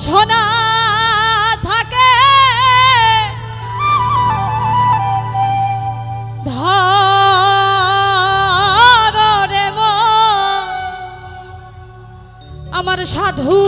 বাসনা থাকে। আমার সাধু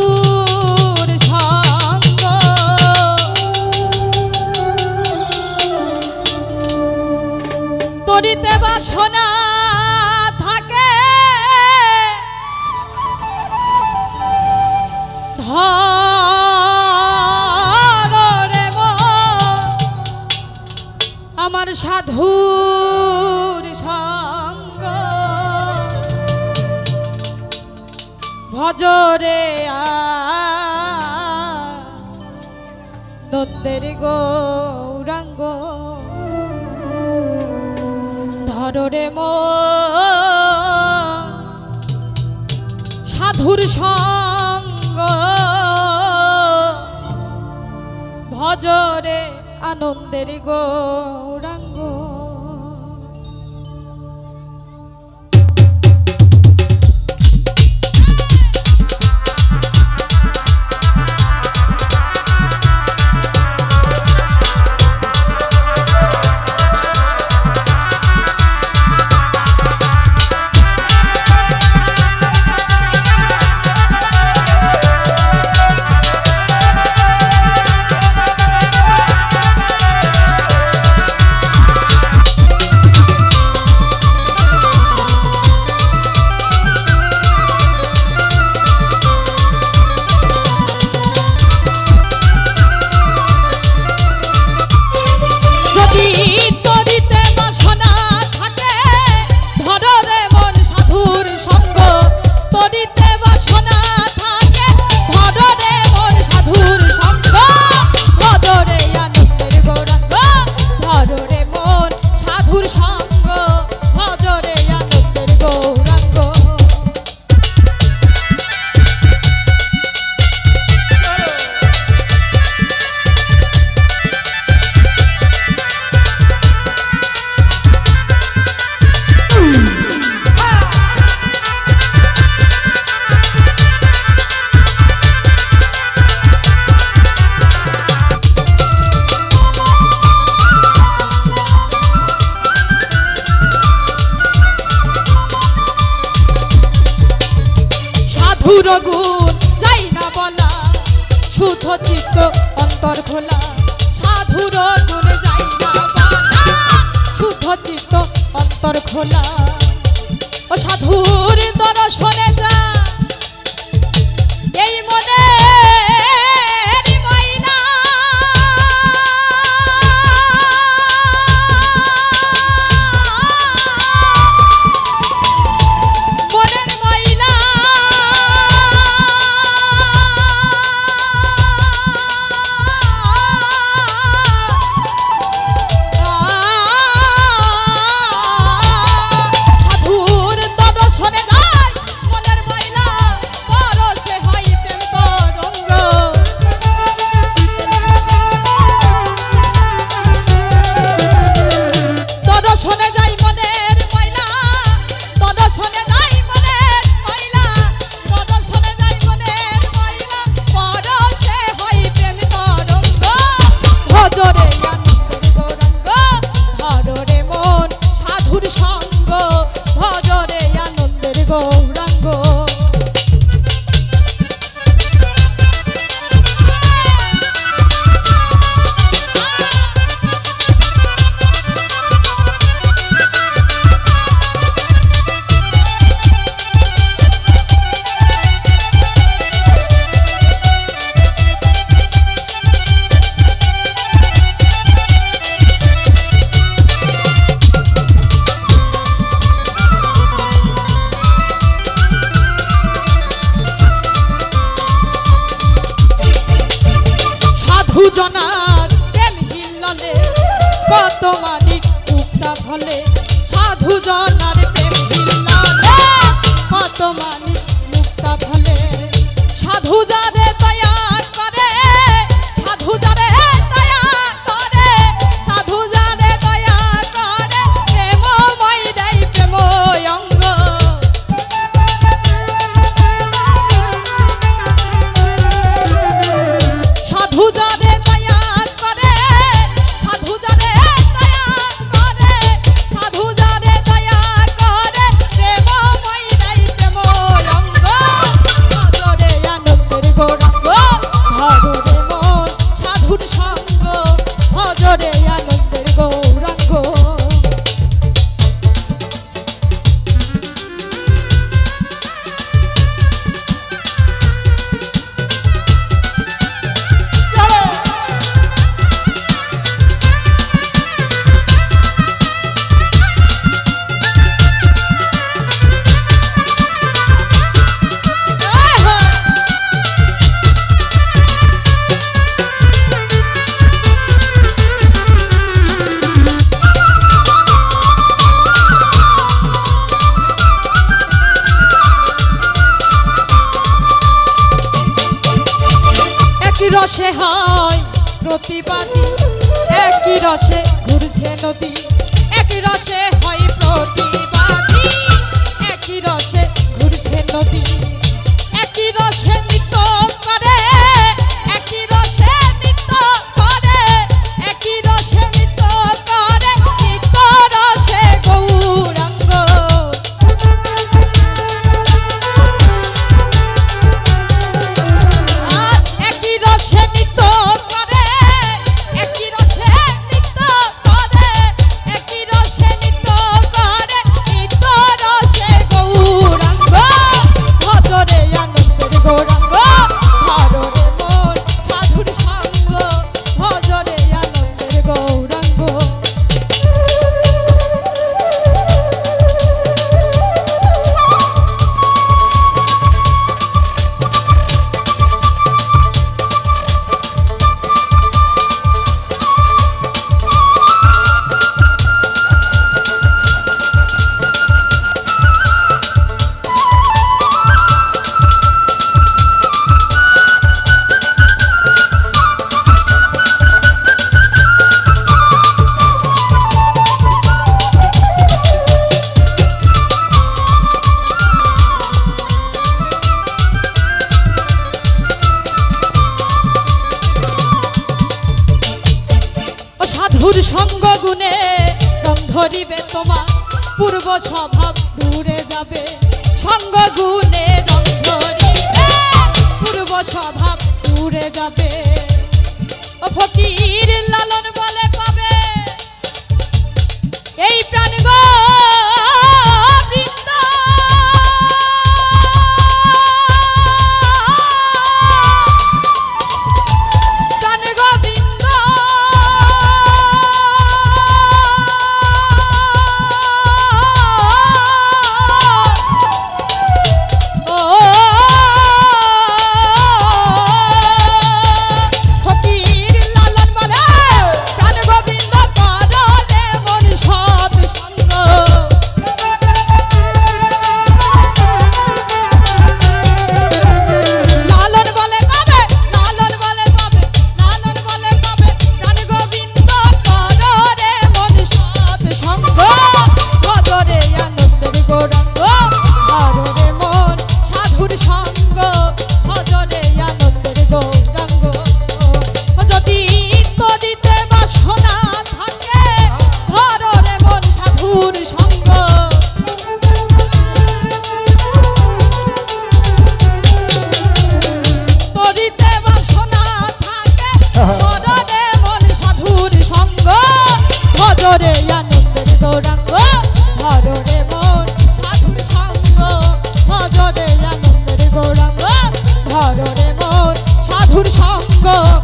সাধুর সঙ্গ। ভজরে দত্তের গৌরঙ্গ। ধরে মো সাধুর সঙ্গ। ভজরে আনন্দের গো মধুর গুণ যাই না অন্তর খোলা। ও সাধুর দর্শনে যা। এই মনে সুজনার প্রেম হিল্ললে কত মানিক উক্তা ভলে। প্রতিবাদী একই রসে ঘুরছে নদী একই রসে হয় প্রতিবাদী একই রসে ঘুরছে নদী। সাধুর সঙ্গ গুণে দম ধরিবে তোমার। পূর্ব স্বভাব দূরে যাবে। সঙ্গ গুণে দম ধরিবে, পূর্ব স্বভাব দূরে যাবে। ও ফকির লালন বলে পাবে, এই প্রাণগণ বন্ধুর সঙ্গ